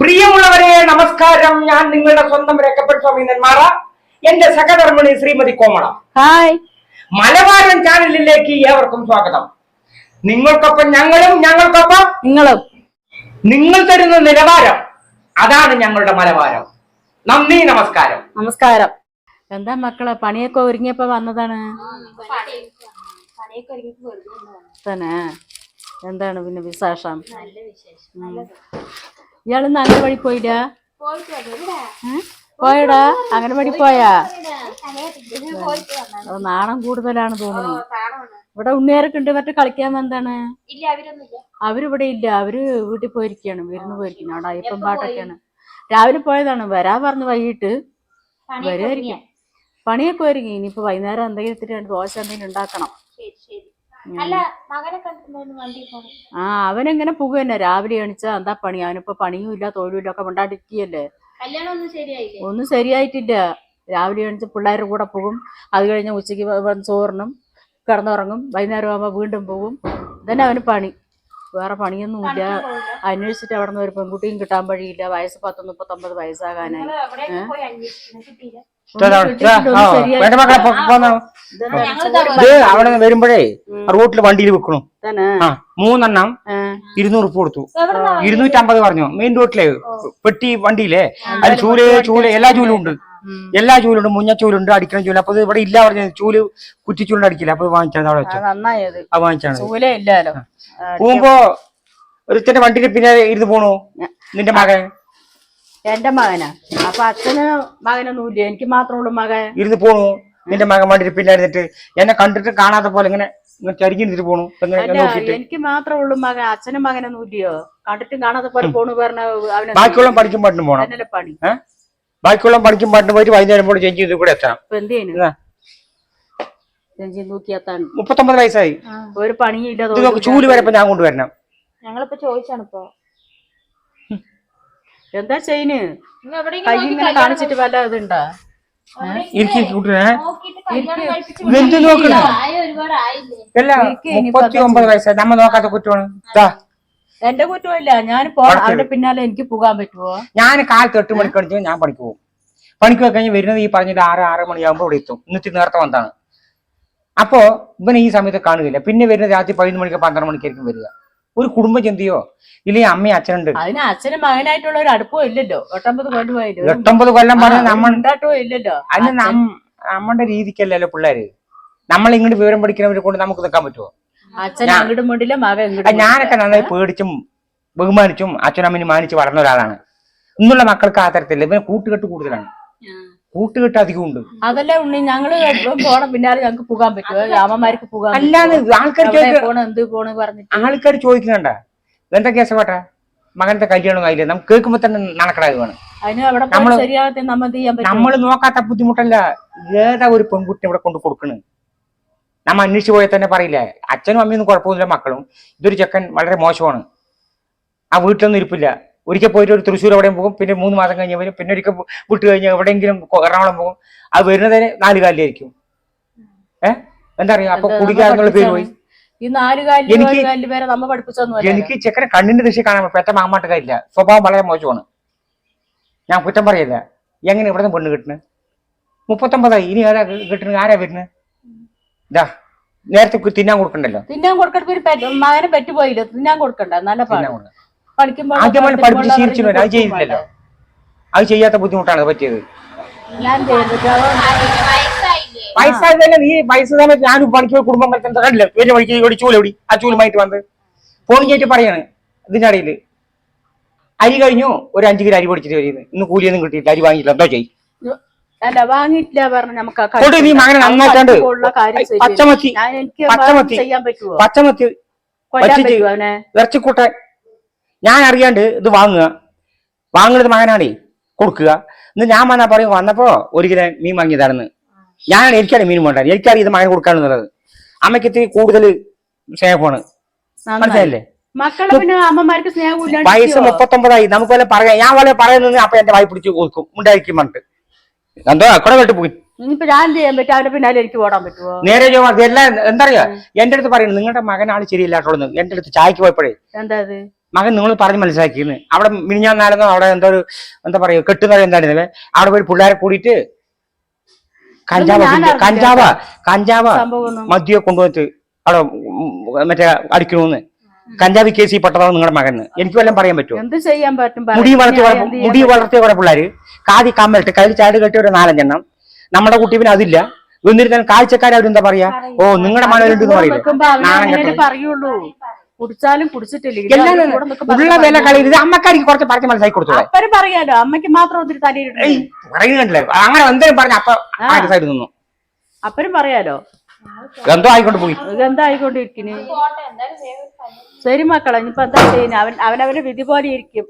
പ്രിയമുള്ളവരെ നമസ്കാരം. ഞാൻ നിങ്ങളുടെ സ്വന്തം രക്കപ്പെട്ട സ്വാമി നെന്മാറ. എന്റെ സഹധർമ്മിണി ശ്രീമതി കോമള. ഹായ്. മലബാരൻ ചാനലിലേക്ക് ഏവർക്കും സ്വാഗതം. നിങ്ങൾക്കൊപ്പം ഞങ്ങളും ഞങ്ങൾക്കൊപ്പം നിങ്ങളും. നിങ്ങൾ തരുന്ന നിലവാരം. അതാണ് ഞങ്ങളുടെ മലബാരം. നന്ദി നമസ്കാരം. നമസ്കാരം. എന്താ മക്കളെ പണിയൊക്കെ ഒരുങ്ങിയപ്പോ വന്നതാണ്? തന്നെ. എന്താണ് പിന്നെ വിശേഷം? ഉം. നല്ല വഴി പോയിടാ? പോയടാ? അങ്ങനെ വഴി പോയാ നാണം കൂടുതലാണ് തോന്നുന്നു. ഇവിടെ ഉണ്ണിയാരൊക്കെ ഉണ്ട് മറ്റേ കളിക്കാൻ എന്താണ് അവരിവിടെ ഇല്ല. അവർ വീട്ടിൽ പോയിരിക്കാണ് വിരുന്ന് പോയിരിക്കണം അവിടെ അയ്യപ്പം പാട്ടൊക്കെയാണ്. രാവിലെ പോയതാണ്. വരാ പറഞ്ഞു വൈകിട്ട്. വരുമായിരിക്കും പണിയൊക്കെ ഒരുങ്ങി. ഇനിയിപ്പോ വൈകുന്നേരം എന്തെങ്കിലും ഇത്തിരി ദോശ എന്തെങ്കിലും ഉണ്ടാക്കണം. ആ അവനെങ്ങനെ പുക തന്നെ രാവിലെ എണിച്ചാ എന്താ പണി? അവനിപ്പോ പണിയും ഇല്ല തൊഴിലും ഇല്ല ഒക്കെ കൊണ്ടാടിരിക്കുകയല്ലേ കല്യാണം ഒന്നും ശരിയായിട്ടില്ല. രാവിലെ എണിച്ച് പിള്ളേരുടെ കൂടെ പോകും. അത് കഴിഞ്ഞ് ഉച്ചയ്ക്ക് ചോറിനും കിടന്നുറങ്ങും. വൈകുന്നേരം ആകുമ്പോൾ വീണ്ടും പോകും ഇതന്നെ അവന് പണി. വേറെ പണിയൊന്നുമില്ല അന്വേഷിച്ചിട്ട് അവിടെ നിന്ന് ഒരു പെൺകുട്ടിയും കിട്ടാൻ വഴിയില്ല. വയസ്സ് പത്ത് മുപ്പത്തൊമ്പത് വയസ്സാകാനായി. വേണ്ട മക്കളെ പോന്നോ. ഇത് അവിടെ വരുമ്പോഴേ റോട്ടിൽ വണ്ടിയിൽ വെക്കണു. ആ മൂന്നെണ്ണം ഇരുന്നൂറ് ഉപ്പ് കൊടുത്തു. ഇരുന്നൂറ്റമ്പത് പറഞ്ഞു. മെയിൻ റോട്ടിലെ പെട്ടി വണ്ടിയിലെ. അതിൽ ചൂൽ ചൂൽ എല്ലാ ചൂലും ഉണ്ട്. എല്ലാ ചൂലുണ്ട് മുഞ്ഞ ചൂലുണ്ട് അടിക്കണ ചൂൽ അപ്പൊ ഇവിടെ ഇല്ല പറഞ്ഞു ചൂൽ കുറ്റി ചൂലുണ്ട് അടിക്കില്ല. അപ്പൊ വാങ്ങിച്ചാണ് അവിടെ വെച്ചു അത് വാങ്ങിച്ചാണ്. പോകുമ്പോ ഒരുത്തന്റെ വണ്ടിക്ക് പിന്നെ ഇരുന്ന് പോണു. നിന്റെ മകൻ. എന്റെ മകനാ. അപ്പൊ അച്ഛന് മകനൊന്നും ഇല്ല. എനിക്ക് മാത്രമുള്ളൂ മകൻ. ഇരുന്ന് പോണു. നിന്റെ മകൻ വണ്ടിയിൽ പിന്നായിരുന്നിട്ട് എന്നെ കണ്ടിട്ട് കാണാത്ത പോലെ ഇങ്ങനെ ചരിഞ്ഞിട്ട് പോണു. എനിക്ക് മാത്രമുള്ള മകൻ. അച്ഛനും മകനൊന്നും ഇല്ലയോ? കണ്ടിട്ടും കാണാത്ത പോലെ പോണു പറഞ്ഞ ബാക്കിയുള്ള പഠിക്കും പാട്ടിന് പോണം. പണി? ബാക്കിയുള്ള പഠിക്കും പാട്ടിന് പോയിട്ട് വൈകുന്നേരം പോലെ ചേഞ്ച് ചെയ്ത് കൂടെ എത്താം എന്ത് ചെയ്യുന്നു മുപ്പത്തൊമ്പത് വയസ്സായി. ഒരു പണിയില്ല ചൂൽ വരെ ഞാൻ കൊണ്ടുവരണം. ഞങ്ങളിപ്പോ ചോദിച്ചാണ് ഇപ്പൊ എന്താ ചെയ്യുന്നു? കൈ ഇങ്ങനെ കാണിച്ചിട്ട് വല്ല ഇതുണ്ടാ? ഇരിക്കി കൂട്ടിനെ നോക്കണ? അല്ല മുപ്പത്തി ഒമ്പത് വയസ്സായി. നമ്മ നോക്കാത്ത കുറ്റമാണ്. എന്റെ കുറ്റമില്ല ഞാൻ പോ അവന്റെ പിന്നാലെ എനിക്ക് പോകാൻ പറ്റുമോ ഞാൻ കാലത്ത് എട്ട് മണിക്ക് അടിച്ചു ഞാൻ പണിക്ക് പോകും. പണിക്ക് കഴിഞ്ഞ് വരുന്നത് ഈ പറഞ്ഞിട്ട് ആറ് ആറ് മണിയാകുമ്പോൾ ഇവിടെ എത്തും. ഇന്നിട്ട് നേരത്തെ വന്നതാണ്. അപ്പോ ഇവനെ ഈ സമയത്ത് കാണുകയില്ല. പിന്നെ വരുന്നത് രാത്രി പതിനൊന്ന് മണിക്ക് പന്ത്രണ്ട് മണിക്കായിരിക്കും വരിക. ഒരു കുടുംബ ചിന്തയോ ഇല്ലെങ്കിൽ അമ്മയും അച്ഛനുണ്ട്? അതിന് അച്ഛനും മകനായിട്ടുള്ള ഒരു അടുപ്പം ഇല്ലല്ലോ. എട്ടൊമ്പത് കൊല്ലമായില്ലോ എട്ടൊമ്പത് കൊല്ലം പറഞ്ഞ നമ്മൾ ഉണ്ടാട്ടോ ഇല്ലല്ലോ. അതിന് നം- നമ്മുടെ രീതിക്കല്ലല്ലോ പിള്ളേര്. നമ്മൾ ഇങ്ങോട്ട് വിവരം പഠിക്കുന്നവരെ കൊണ്ട് നമുക്ക് നിൽക്കാൻ പറ്റുമോ അത് ഞാനൊക്കെ നന്നായി പേടിച്ചും ബഹുമാനിച്ചും അച്ഛനമ്മനും മാനിച്ച് വളർന്ന ഒരാളാണ്. ഇന്നുള്ള മക്കൾക്ക് ആ തരത്തില്ല. ഇവന് കൂട്ടുകെട്ട് കൂടുതലാണ്. കൂട്ടുകെട്ട് അധികം ഉണ്ട് അതല്ലേ ഉണ്ണി ഞങ്ങൾ പോണ പിന്നാലെ ഞങ്ങക്ക് പോകാൻ പറ്റുമോ രാമന്മാർക്ക് പോകാൻ അല്ലാന്ന് ആൾക്കാർ പോണ് എന്ത് പോണ് പറഞ്ഞിട്ട്. ആൾക്കാർ ചോദിക്കുന്നുണ്ട. എന്താ കേസ് പാട്ടാ മകനത്തെ കല്യാണം ആയില്ലേ? നമുക്ക് കേൾക്കുമ്പോ തന്നെ നടക്കടാകുവാണ് നമ്മൾ നോക്കാത്ത ബുദ്ധിമുട്ടല്ല. ഏതാ ഒരു പെൺകുട്ടി ഇവിടെ കൊണ്ട് കൊടുക്കണ്? നമ്മ അന്വേഷിച്ചു പോയാൽ തന്നെ പറയില്ലേ? അച്ഛനും അമ്മയൊന്നും കുഴപ്പമൊന്നുമില്ല മക്കളും. ഇതൊരു ചെക്കൻ വളരെ മോശമാണ്. ആ വീട്ടിലൊന്നും ഇരിപ്പില്ല. ഒരിക്കൽ പോയിട്ട് ഒരു തൃശ്ശൂർ എവിടെയും പോകും പിന്നെ മൂന്ന് മാസം കഴിഞ്ഞ് വരും പിന്നെ ഒരിക്കൽ വിട്ട് കഴിഞ്ഞ് എവിടെയെങ്കിലും എറണാകുളം പോകും. അത് വരുന്നതിന് നാല് കാലിലായിരിക്കും. ഏഹ് എന്താ പറയാ അപ്പൊ കുടിക്കാന്നുള്ള പേര് പോയി. എനിക്ക് ചെക്കനെ കണ്ണിന്റെ ദിശ കാണാൻ പെറ്റ. കാര്യമില്ല സ്വഭാവം വളരെ മോശമാണ്. ഞാൻ കുറ്റം പറയില്ല. എങ്ങനെ ഇവിടെ നിന്ന് പെണ്ണ് കിട്ടുന്നത് മുപ്പത്തൊമ്പതായി. ഇനി ആരാ കിട്ടുന്നത് ആരാ വരുന്നത് ഇതാ നേരത്തെ തിന്നാൻ കൊടുക്കണ്ടല്ലോ. തിന്നാൻ കൊടുക്കണ്ട മകനെ പറ്റുപോയില്ല? തിന്നാൻ കൊടുക്കണ്ട. നല്ല പാട്. തിന്നാൻ കൊടുക്കണം. പഠിക്കുമ്പോൾ പഠിപ്പിച്ച് ശീലിച്ചു അത് ചെയ്തില്ലല്ലോ. അത് ചെയ്യാത്ത ബുദ്ധിമുട്ടാണ് പറ്റിയത്. വയസ്സായതല്ല നീ? വയസ്സ് സമയത്ത് ഞാൻ പണിക്ക് കുടുംബം കളിക്കാൻ കണ്ടില്ല? വലിയ പണിക്ക് ഇവിടെ? ആ ചൂലുമായിട്ട് വന്ന്. ഫോൺ ചെയ്തിട്ട് പറയാണ് ഇതിന്റെ ഇടയിൽ അരി കഴിഞ്ഞു. ഒരു അഞ്ച് കിലോ അരി പൊടിച്ചിട്ട് വരുന്നത് ഇന്ന് കൂലിയൊന്നും കിട്ടിയില്ല അരി വാങ്ങിയില്ല എന്തോ ചെയ്യും. അല്ല വാങ്ങിയിട്ടില്ല പറഞ്ഞു നമുക്ക് നീ മകനെ. പച്ചമത്തി. ഞാൻ എനിക്ക് പച്ചമത്തി. ചെയ്യാൻ പറ്റുമോ പച്ചമത്തി. ഇറച്ചിക്കൂട്ടാൻ. ഞാൻ അറിയാണ്ട് ഇത് വാങ്ങുക. വാങ്ങുന്നത് മകനാണേ കൊടുക്കുക. ഇന്ന് ഞാൻ വന്നാ പറയും വന്നപ്പോ ഒരു കിലോ മീൻ വാങ്ങിയതാണെന്ന്. ഞാൻ എനിക്കാണ് മീൻ വേണ്ട എനിക്കറിയാം ഇത് മകൻ കൊടുക്കാന്നുള്ളത് അമ്മയ്ക്ക് ഇത്തിരി കൂടുതൽ സ്നേഹമാണ്. മനസ്സിലായില്ലേ? മനസ്സിലല്ലേ വയസ്സ്? മുപ്പത്തൊമ്പതായി. നമുക്ക് വല്ല പറയാം. ഞാൻ വല്ല പറയുന്നത് അപ്പൊ എന്റെ വായി പിടിച്ച് കൊടുക്കും. ഉണ്ടായിരിക്കും പറഞ്ഞിട്ട്. എന്തോ അക്കടെ കേട്ട് പോയി. നേരെ എല്ലാം എന്താ പറയാ എന്റെ അടുത്ത് പറയുന്നത് നിങ്ങളുടെ മകനാണ് ആൾ ശരിയില്ലാട്ടോന്ന് എന്റെ അടുത്ത് ചായക്ക് പോയപ്പോഴേ. മകൻ നിങ്ങൾ പറഞ്ഞ് മനസ്സിലാക്കിയെന്ന്. അവിടെ മിനിഞ്ഞാന്നാലെന്നോ അവിടെ എന്തോ ഒരു എന്താ പറയുക കെട്ടുന്നത് എന്തായിരുന്നത് അവിടെ പോയി പിള്ളേരെ കൂടിയിട്ട് കഞ്ചാവ. കഞ്ചാവ കഞ്ചാവ മദ്യ കൊണ്ടുവന്നിട്ട് അവിടെ മറ്റേ അടിക്കണമെന്ന് കഞ്ചാവ് കേസിൽ പെട്ടതാണ് നിങ്ങളുടെ മകന്. എനിക്ക് വല്ലതും പറയാൻ പറ്റുമോ? എന്ത് ചെയ്യാൻ പറ്റും? മുടി വളർത്തി ഞാൻ കുറെ- എന്ത് ചെയ്യാൻ മുടി? വളർത്തിയ കുറെ പിള്ളേര് കാതി കമ്മലിട്ട് കയ്യിൽ ചാട് കെട്ടിയ ഒരു നാലഞ്ചെണ്ണം. നമ്മുടെ കുട്ടി പിന്നെ അതില്ല. എന്നിരുന്നാൽ കാഴ്ചക്കാരെ അവരെന്താ പറയാ? ഓ നിങ്ങളുടെ നാണം അങ്ങനെ പറയുള്ളൂ. കുടിച്ചാലും കുടിച്ചിട്ടില്ല. ഉള്ള വില അമ്മക്കാർക്ക് കുറച്ച് പറഞ്ഞ മനസ്സിലാക്കി കൊടുത്തു അപ്പര് പറയാലോ അമ്മയ്ക്ക് മാത്രം ഒത്തിരി തലയിട്ടുണ്ട് അങ്ങനെ എന്തെങ്കിലും പറഞ്ഞ അപ്പൊ ആ. സൈഡിൽ നിന്നു അപ്പരും പറയാലോ. ആയിക്കൊണ്ട് പോയി. ശരി മക്കളെ ഇനിയിപ്പോ എന്താ ചെയ്യുന്നത് അവൻ അവനവന്റെ വിധി പോലെ ഇരിക്കും.